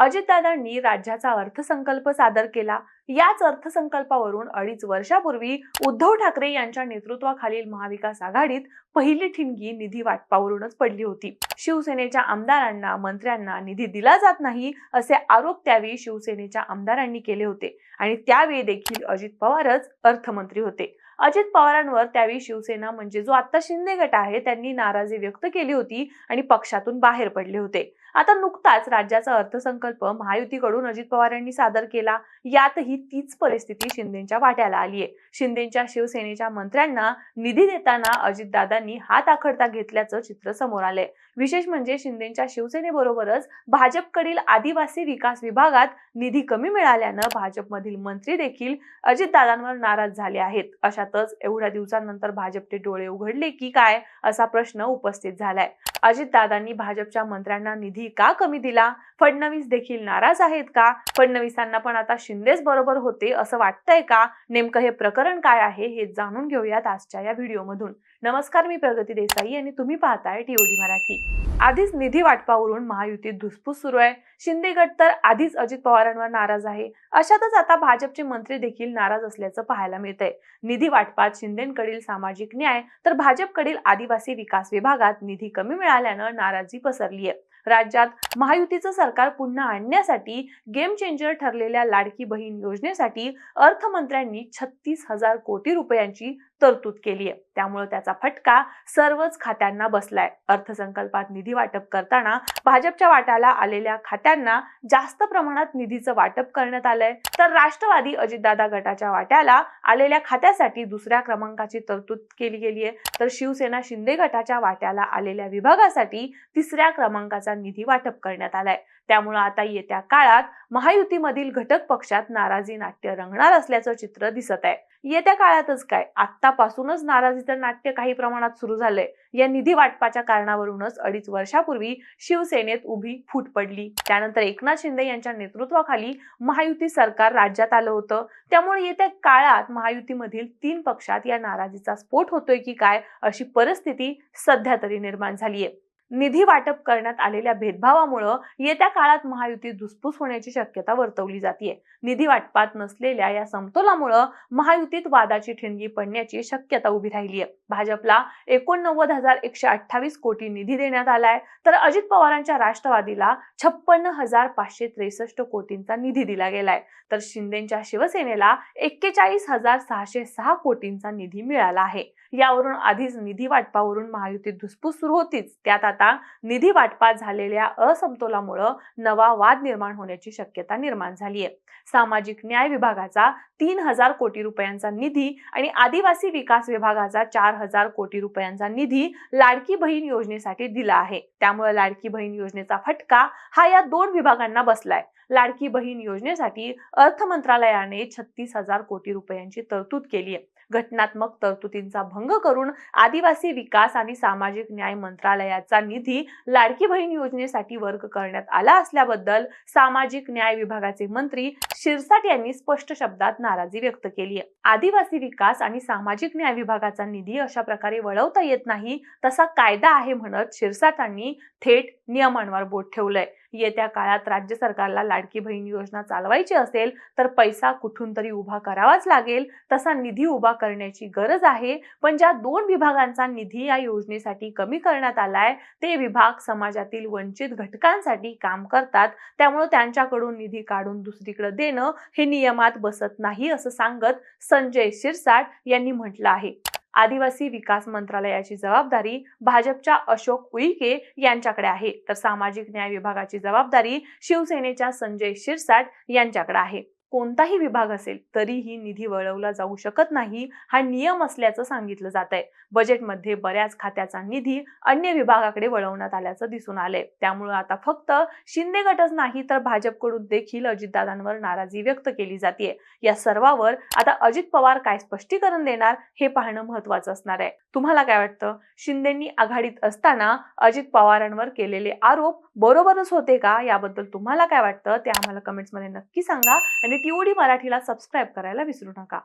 अजितदादांनी राज्याचा अर्थसंकल्प सादर केला. याच अर्थसंकल्पावरून अडीच वर्षापूर्वी उद्धव ठाकरे यांच्या नेतृत्वाखालील महाविकास आघाडीत पहिली ठिणगी निधी वाटपावरूनच पडली होती. शिवसेनेच्या आमदारांना मंत्र्यांना निधी दिला जात नाही असे आरोप त्यावेळी शिवसेनेच्या आमदारांनी केले होते. आणि त्यावेळी देखील अजित पवारच अर्थमंत्री होते. अजित पवारांवर त्यावेळी शिवसेना म्हणजे जो आता शिंदे गट आहे त्यांनी नाराजी व्यक्त केली होती आणि पक्षातून बाहेर पडले होते. आता नुकताच राज्याचा अर्थसंकल्प महायुतीकडून अजित पवार यांनी सादर केला. यातही तीच परिस्थिती शिंदेच्या वाट्याला आली आहे. शिंदेच्या शिवसेनेच्या मंत्र्यांना निधी देताना अजितदादांनी हात आखडता घेतल्याचं चित्र समोर आलंय. विशेष म्हणजे शिंदेच्या शिवसेनेबरोबरच भाजपकडील आदिवासी विकास विभागात निधी कमी मिळाल्यानं भाजपमधील मंत्री देखील अजितदादांवर नाराज झाले आहेत. अशा अर्थातच एवढ्या दिवसांनंतर भाजपचे डोळे उघडले की काय असा प्रश्न उपस्थित झालाय. अजितदादांनी भाजपच्या मंत्र्यांना निधी का कमी दिला? फडणवीस देखील नाराज आहेत का? फडणवीसांना पण आता शिंदेच बरोबर होते असं वाटतंय का? नेमकं हे प्रकरण काय आहे हे जाणून घेऊयात आजच्या या व्हिडिओमधून. नमस्कार मी प्रगती देसाई आणि तुम्ही पाहताय टीओडी मराठी. आधीच निधी वाटपावरून महायुतीत धुसफूस सुरू आहे. शिंदे गट तर आधीच अजित पवारांवर नाराज आहे. अशातच आता भाजपचे मंत्री देखील नाराज असल्याचं पाहायला मिळतंय. निधी वाटपात शिंदेकडील सामाजिक न्याय तर भाजपकडील आदिवासी विकास विभागात निधी कमी मिळाल्यानं नाराजी पसरली आहे राज्यात महायुतीचं सरकार पुन्हा आणण्यासाठी गेम चेंजर ठरलेल्या लाडकी बहीण योजनेसाठी अर्थमंत्र्यांनी छत्तीस हजार कोटी रुपयांची तरतूद केली आहे. त्यामुळे त्याचा फटका सर्वच खात्यांना बसलाय. अर्थसंकल्पात निधी वाटप करताना भाजपच्या वाट्याला आलेल्या खात्यांना जास्त प्रमाणात निधीचं वाटप करण्यात आलंय. तर राष्ट्रवादी अजितदादा गटाच्या वाट्याला आलेल्या खात्यासाठी दुसऱ्या क्रमांकाची तरतूद केली गेली आहे. तर शिवसेना शिंदे गटाच्या वाट्याला आलेल्या विभागासाठी तिसऱ्या क्रमांकाचा निधी वाटप करण्यात आलाय. त्यामुळे आता येत्या काळात महायुतीमधील घटक पक्षात नाराजी नाट्य रंगणार असल्याचं चित्र दिसत आहे. येत्या काळातच काय? आतापासूनच नाराजीचं नाट्य काही प्रमाणात सुरू झालंय. या निधी वाटपाच्या कारणावरूनच अडीच वर्षापूर्वी शिवसेनेत उभी फूट पडली. त्यानंतर एकनाथ शिंदे यांच्या नेतृत्वाखाली महायुती सरकार राज्यात आलं होतं. त्यामुळे येत्या काळात महायुतीमधील तीन पक्षात या नाराजीचा स्फोट होतोय की काय अशी परिस्थिती सध्या तरी निर्माण झालीय. निधी वाटप करण्यात आलेल्या भेदभावामुळं येत्या काळात महायुतीत धुसफूस होण्याची शक्यता वर्तवली जाते निधी वाटपात नसलेल्या या समतोलामुळं महायुतीत वादाची ठिणगी पडण्याची शक्यता उभी राहिली आहे भाजपला एकोणनव्वद हजार एकशे अठ्ठावीस कोटी निधी देण्यात आलाय तर अजित पवारांच्या राष्ट्रवादीला छप्पन्न हजार पाचशे त्रेसष्ट कोटींचा निधी दिला गेलाय. तर शिंदेच्या शिवसेनेला एक्केचाळीस हजार सहाशे सहा कोटींचा निधी मिळाला आहे. यावरून आधीच निधी वाटपावरून महायुतीत धुसफूस सुरू होतीच. त्यात आता निधी वाटपात झालेल्या असमतोलामुळं नवा वाद निर्माण होण्याची शक्यता निर्माण झाली आहे सामाजिक न्याय विभागाचा तीन हजार कोटी रुपयांचा निधी आणि आदिवासी विकास विभागाचा चार हजार कोटी रुपयांचा निधी लाडकी बहीण योजनेसाठी दिला आहे. त्यामुळे लाडकी बहीण योजनेचा फटका हा या दोन विभागांना बसलाय. लाडकी बहीण योजनेसाठी अर्थ मंत्रालयाने छत्तीस हजार कोटी रुपयांची तरतूद केली आहे घटनात्मक तरतुदींचा भंग करून आदिवासी विकास आणि सामाजिक न्याय मंत्रालयाचा निधी लाडकी बहीण योजनेसाठी वर्ग करण्यात आला असल्याबद्दल सामाजिक न्याय विभागाचे मंत्री शिरसाट यांनी स्पष्ट शब्दात नाराजी व्यक्त केली आहे. आदिवासी विकास आणि सामाजिक न्याय विभागाचा निधी अशा प्रकारे वळवता येत नाही तसा कायदा आहे म्हणत शिरसाटांनी थेट नियमांवर बोट ठेवलंय. येत्या काळात राज्य सरकारला लाडकी बहीण योजना चालवायची असेल तर पैसा कुठून तरी उभा करावाच लागेल. तसा निधी उभा करण्याची गरज आहे पण ज्या दोन विभागांचा निधी या योजनेसाठी कमी करण्यात आलाय ते विभाग समाजातील वंचित घटकांसाठी काम करतात. त्यामुळे त्यांच्याकडून निधी काढून दुसरीकडे देणं हे नियमात बसत नाही असं सांगत संजय शिरसाट यांनी म्हटलं आहे. आदिवासी विकास मंत्रालयाची जबाबदारी भाजपच्या अशोक उईके यांच्याकडे आहे. तर सामाजिक न्याय विभागाची जबाबदारी शिवसेनेच्या संजय शिरसाट यांच्याकडे आहे. कोणताही विभाग असेल तरीही निधी वळवला जाऊ शकत नाही हा नियम असल्याचं सांगितलं जात आहे बजेटमध्ये बऱ्याच खात्याचा निधी अन्य विभागाकडे वळवण्यात आल्याचं दिसून आलंय. त्यामुळे आता फक्त शिंदे गटच नाही तर भाजपकडून देखील अजितदादांवर नाराजी व्यक्त केली जाते या सर्वावर आता अजित पवार काय स्पष्टीकरण देणार हे पाहणं महत्वाचं असणार आहे. तुम्हाला काय वाटतं? शिंदेंनी आघाडीत असताना अजित पवारांवर केलेले आरोप बरोबरच होते का? याबद्दल तुम्हाला काय वाटतं? ते आम्हाला कमेंट्समध्ये नक्की सांगा आणि टीओडी मराठीला सबस्क्राईब करायला विसरू नका.